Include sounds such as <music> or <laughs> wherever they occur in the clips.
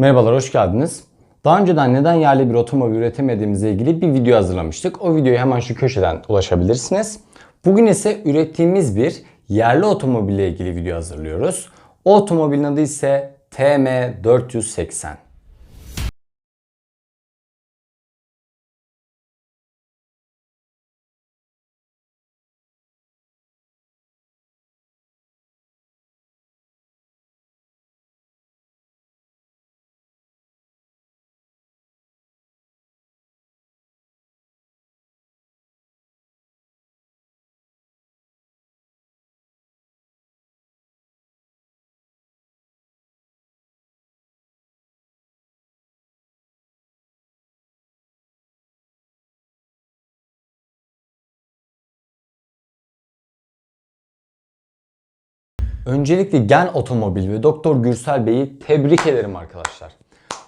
Merhabalar, hoş geldiniz. Daha önceden neden yerli bir otomobil üretemediğimizle ilgili bir video hazırlamıştık. O videoya hemen şu köşeden ulaşabilirsiniz. Bugün ise ürettiğimiz bir yerli otomobille ilgili video hazırlıyoruz. O otomobilin adı ise TM480. Öncelikle Gen Otomobil ve Doktor Gürsel Bey'i tebrik ederim arkadaşlar.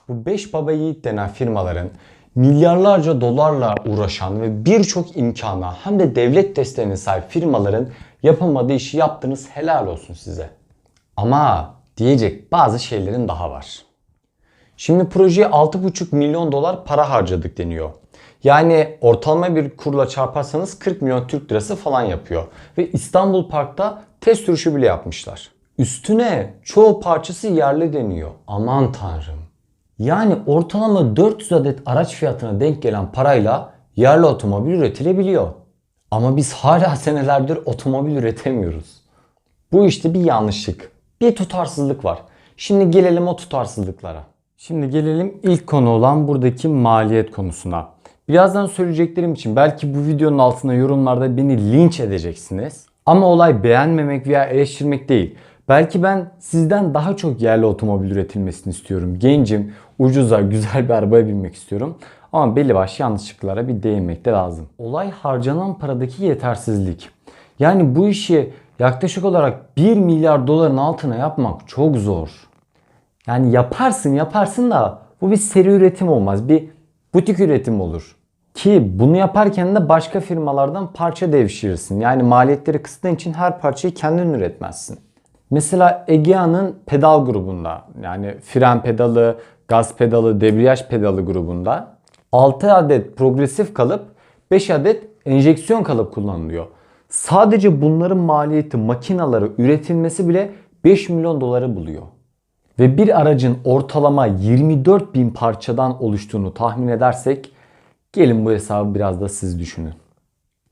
Bu 5 baba yiğit denen firmaların milyarlarca dolarla uğraşan ve birçok imkana hem de devlet desteğine sahip firmaların yapamadığı işi yaptınız helal olsun size. Ama diyecek bazı şeylerin daha var. Şimdi projeye 6,5 milyon dolar para harcadık deniyor. Yani ortalama bir kurla çarparsanız 40 milyon Türk lirası falan yapıyor. Ve İstanbul Park'ta test sürüşü bile yapmışlar. Üstüne çoğu parçası yerli deniyor. Aman tanrım. Yani ortalama 400 adet araç fiyatına denk gelen parayla yerli otomobil üretilebiliyor. Ama biz hala <laughs> senelerdir otomobil üretemiyoruz. Bu işte bir yanlışlık, bir tutarsızlık var. Şimdi gelelim o tutarsızlıklara. Şimdi gelelim ilk konu olan buradaki maliyet konusuna. Birazdan söyleyeceklerim için belki bu videonun altına yorumlarda beni linç edeceksiniz. Ama olay beğenmemek veya eleştirmek değil. Belki ben sizden daha çok yerli otomobil üretilmesini istiyorum. Gencim, ucuza, güzel bir arabaya binmek istiyorum. Ama belli başlı yanlışlıklara bir değinmek de lazım. Olay harcanan paradaki yetersizlik. Yani bu işi yaklaşık olarak 1 milyar doların altına yapmak çok zor. Yani yaparsın yaparsın da bu bir seri üretim olmaz. Bir butik üretim olur. Ki bunu yaparken de başka firmalardan parça devşirirsin. Yani maliyetleri kıstığın için her parçayı kendin üretmezsin. Mesela Egea'nın pedal grubunda yani fren pedalı, gaz pedalı, debriyaj pedalı grubunda 6 adet progresif kalıp 5 adet enjeksiyon kalıp kullanılıyor. Sadece bunların maliyeti makinaları üretilmesi bile 5 milyon doları buluyor. Ve bir aracın ortalama 24 bin parçadan oluştuğunu tahmin edersek gelin bu hesabı biraz da siz düşünün.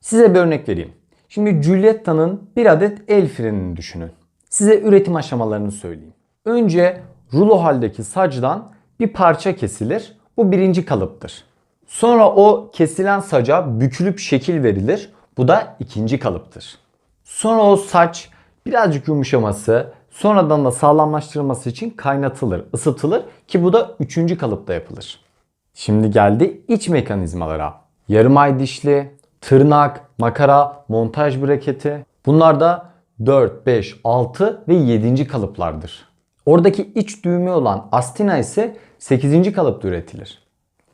Size bir örnek vereyim. Şimdi Giulietta'nın bir adet el frenini düşünün. Size üretim aşamalarını söyleyeyim. Önce rulo haldeki sacdan bir parça kesilir. Bu birinci kalıptır. Sonra o kesilen saca bükülüp şekil verilir. Bu da ikinci kalıptır. Sonra o saç birazcık yumuşaması, sonradan da sağlamlaştırılması için kaynatılır, ısıtılır ki bu da üçüncü kalıpta yapılır. Şimdi geldi iç mekanizmalara. Yarım ay dişli, tırnak, makara, montaj braketi. Bunlar da 4, 5, 6 ve 7. kalıplardır. Oradaki iç düğme olan astina ise 8. kalıpta üretilir.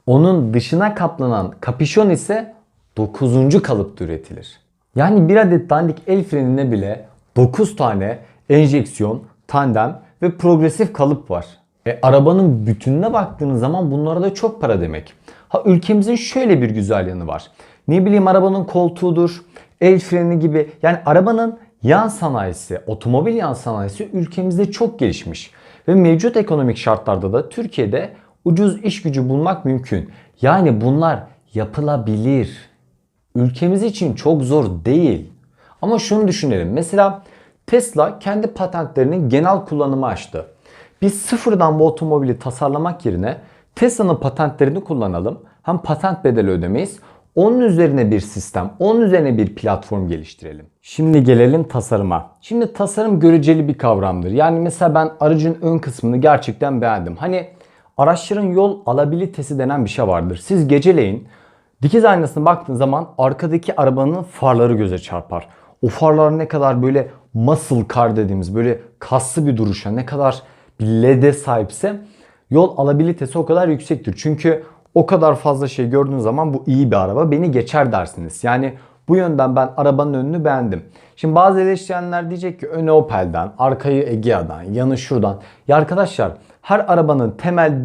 Onun dışına kaplanan kapişon ise 9. kalıpta üretilir. Yani bir adet dandik el frenine bile 9 tane enjeksiyon, tandem ve progresif kalıp var. E, arabanın bütününe baktığınız zaman bunlara da çok para demek. Ha ülkemizin şöyle bir güzel yanı var. Ne bileyim arabanın koltuğudur, el freni gibi. Yani arabanın yan sanayisi, otomobil yan sanayisi ülkemizde çok gelişmiş. Ve mevcut ekonomik şartlarda da Türkiye'de ucuz iş gücü bulmak mümkün. Yani bunlar yapılabilir. Ülkemiz için çok zor değil. Ama şunu düşünelim. Mesela Tesla kendi patentlerinin genel kullanımı açtı. Biz sıfırdan bu otomobili tasarlamak yerine Tesla'nın patentlerini kullanalım. Hem patent bedeli ödemeyiz. Onun üzerine bir sistem, onun üzerine bir platform geliştirelim. Şimdi gelelim tasarıma. Şimdi tasarım göreceli bir kavramdır. Yani mesela ben aracın ön kısmını gerçekten beğendim. Hani araçların yol alabilitesi denen bir şey vardır. Siz geceleyin dikiz aynasına baktığınız zaman arkadaki arabanın farları göze çarpar. O farlar ne kadar böyle muscle car dediğimiz böyle kaslı bir duruşa ne kadar LED'e sahipse yol alabilitesi o kadar yüksektir. Çünkü o kadar fazla şey gördüğünüz zaman bu iyi bir araba beni geçer dersiniz. Yani bu yönden ben arabanın önünü beğendim. Şimdi bazı eleştirenler diyecek ki önü Opel'den, arkayı Egea'dan, yanı şuradan. Ya arkadaşlar Her arabanın temel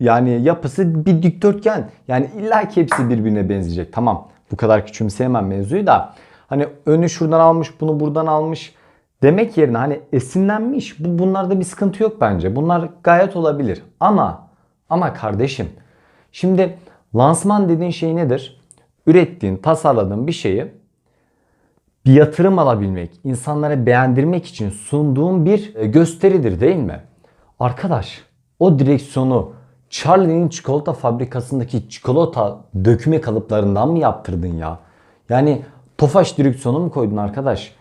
yani yapısı bir dikdörtgen. Yani illa ki hepsi birbirine benzeyecek. Tamam bu kadar küçümseyemem mevzuyu da. Hani önü şuradan almış bunu buradan almış demek yerine hani esinlenmiş. Bu bunlarda bir sıkıntı yok bence. Bunlar gayet olabilir. Ama ama kardeşim şimdi lansman dediğin şey nedir? Ürettiğin, tasarladığın bir şeyi bir yatırım alabilmek, insanlara beğendirmek için sunduğun bir e, gösteridir değil mi? Arkadaş o direksiyonu Charlie'nin çikolata fabrikasındaki çikolata döküme kalıplarından mı yaptırdın ya? Yani Tofaş direksiyonu mu koydun arkadaş?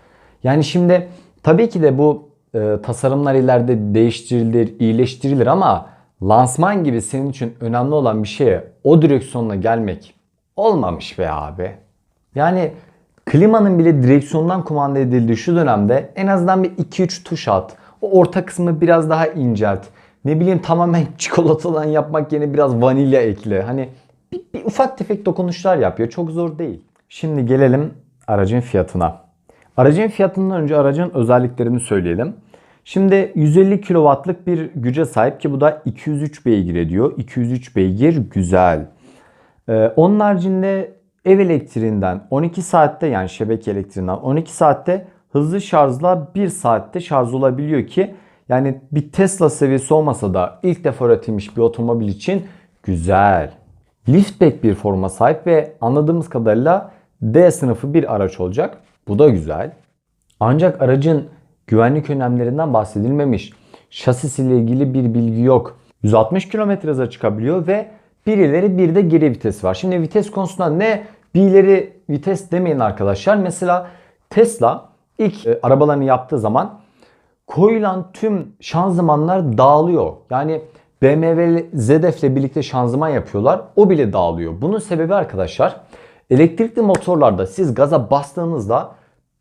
Yani şimdi tabii ki de bu e, tasarımlar ileride değiştirilir, iyileştirilir ama lansman gibi senin için önemli olan bir şeye o direksiyonla gelmek olmamış be abi. Yani klimanın bile direksiyondan kumanda edildiği şu dönemde en azından bir 2-3 tuş at. O orta kısmı biraz daha incelt. Ne bileyim tamamen <laughs> çikolatadan yapmak yerine biraz vanilya ekle. Hani bir, bir ufak tefek dokunuşlar yapıyor. Çok zor değil. Şimdi gelelim aracın fiyatına. Aracın fiyatından önce aracın özelliklerini söyleyelim. Şimdi 150 kW'lık bir güce sahip ki bu da 203 beygir ediyor. 203 beygir güzel. Ee, onun haricinde ev elektriğinden 12 saatte yani şebeke elektriğinden 12 saatte hızlı şarjla 1 saatte şarj olabiliyor ki yani bir Tesla seviyesi olmasa da ilk defa üretilmiş bir otomobil için güzel. Liftback bir forma sahip ve anladığımız kadarıyla D sınıfı bir araç olacak. Bu da güzel. Ancak aracın güvenlik önlemlerinden bahsedilmemiş. Şasisiyle ilgili bir bilgi yok. 160 km hıza çıkabiliyor ve bir ileri bir de geri vites var. Şimdi vites konusunda ne bir ileri vites demeyin arkadaşlar. Mesela Tesla ilk e, arabalarını yaptığı zaman koyulan tüm şanzımanlar dağılıyor. Yani BMW ZF ile birlikte şanzıman yapıyorlar. O bile dağılıyor. Bunun sebebi arkadaşlar elektrikli motorlarda siz gaza bastığınızda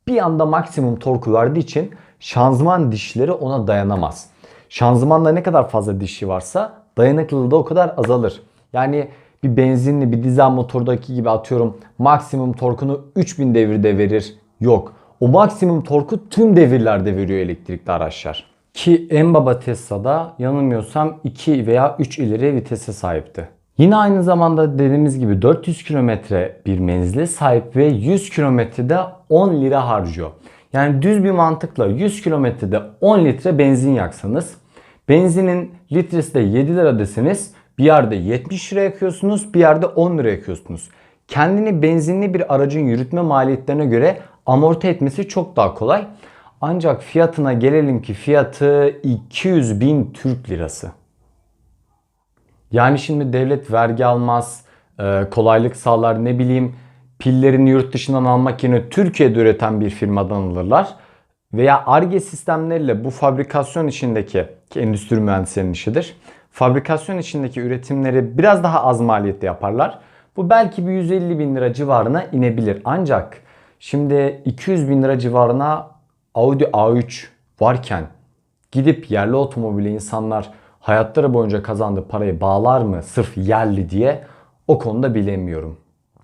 bir anda maksimum torku verdiği için şanzıman dişleri ona dayanamaz. Şanzımanda ne kadar fazla dişi varsa dayanıklılığı da o kadar azalır. Yani bir benzinli bir dizel motordaki gibi atıyorum maksimum torkunu 3000 devirde verir. Yok. O maksimum torku tüm devirlerde veriyor elektrikli araçlar. Ki en baba Tesla'da yanılmıyorsam 2 veya 3 ileri vitese sahipti. Yine aynı zamanda dediğimiz gibi 400 kilometre bir menzile sahip ve 100 kilometrede 10 lira harcıyor. Yani düz bir mantıkla 100 kilometrede 10 litre benzin yaksanız benzinin litresi de 7 lira deseniz bir yerde 70 lira yakıyorsunuz bir yerde 10 lira yakıyorsunuz. Kendini benzinli bir aracın yürütme maliyetlerine göre amorti etmesi çok daha kolay. Ancak fiyatına gelelim ki fiyatı 200 bin Türk lirası. Yani şimdi devlet vergi almaz, e, kolaylık sağlar ne bileyim pillerini yurt dışından almak yerine Türkiye'de üreten bir firmadan alırlar. Veya ARGE sistemleriyle bu fabrikasyon içindeki ki endüstri mühendislerinin işidir. Fabrikasyon içindeki üretimleri biraz daha az maliyette yaparlar. Bu belki bir 150 bin lira civarına inebilir. Ancak şimdi 200 bin lira civarına Audi A3 varken gidip yerli otomobili insanlar hayatları boyunca kazandığı parayı bağlar mı sırf yerli diye o konuda bilemiyorum.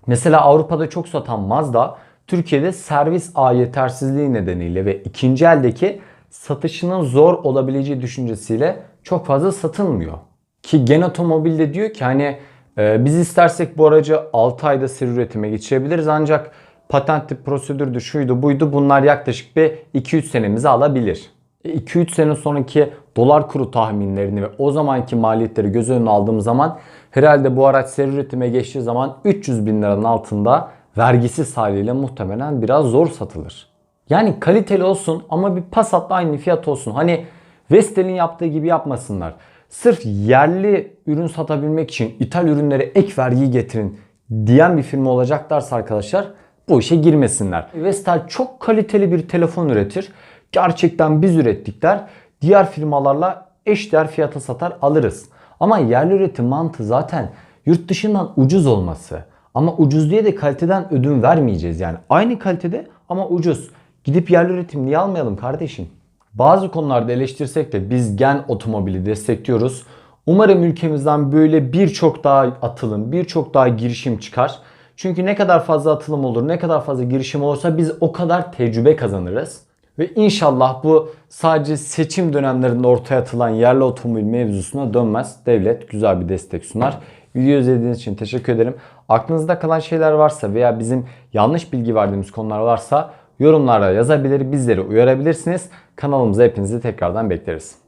Mesela Avrupa'da çok satan Mazda Türkiye'de servis ağ yetersizliği nedeniyle ve ikinci eldeki satışının zor olabileceği düşüncesiyle çok fazla satılmıyor. Ki Gen Otomobil de diyor ki hani e, biz istersek bu aracı 6 ayda seri üretime geçirebiliriz ancak patentli prosedürdü şuydu buydu bunlar yaklaşık bir 2-3 senemizi alabilir. 2-3 sene sonraki dolar kuru tahminlerini ve o zamanki maliyetleri göz önüne aldığım zaman herhalde bu araç seri üretime geçtiği zaman 300 bin liranın altında vergisiz haliyle muhtemelen biraz zor satılır. Yani kaliteli olsun ama bir Passat'la aynı fiyat olsun. Hani Vestel'in yaptığı gibi yapmasınlar. Sırf yerli ürün satabilmek için ithal ürünlere ek vergi getirin diyen bir firma olacaklarsa arkadaşlar bu işe girmesinler. Vestel çok kaliteli bir telefon üretir. Gerçekten biz ürettik der. Diğer firmalarla eşdeğer fiyata satar alırız. Ama yerli üretim mantığı zaten yurt dışından ucuz olması. Ama ucuz diye de kaliteden ödün vermeyeceğiz yani. Aynı kalitede ama ucuz. Gidip yerli üretim niye almayalım kardeşim? Bazı konularda eleştirsek de biz gen otomobili destekliyoruz. Umarım ülkemizden böyle birçok daha atılım, birçok daha girişim çıkar. Çünkü ne kadar fazla atılım olur, ne kadar fazla girişim olursa biz o kadar tecrübe kazanırız. Ve inşallah bu sadece seçim dönemlerinde ortaya atılan yerli otomobil mevzusuna dönmez. Devlet güzel bir destek sunar. Video izlediğiniz için teşekkür ederim. Aklınızda kalan şeyler varsa veya bizim yanlış bilgi verdiğimiz konular varsa yorumlarda yazabilir, bizleri uyarabilirsiniz. Kanalımıza hepinizi tekrardan bekleriz.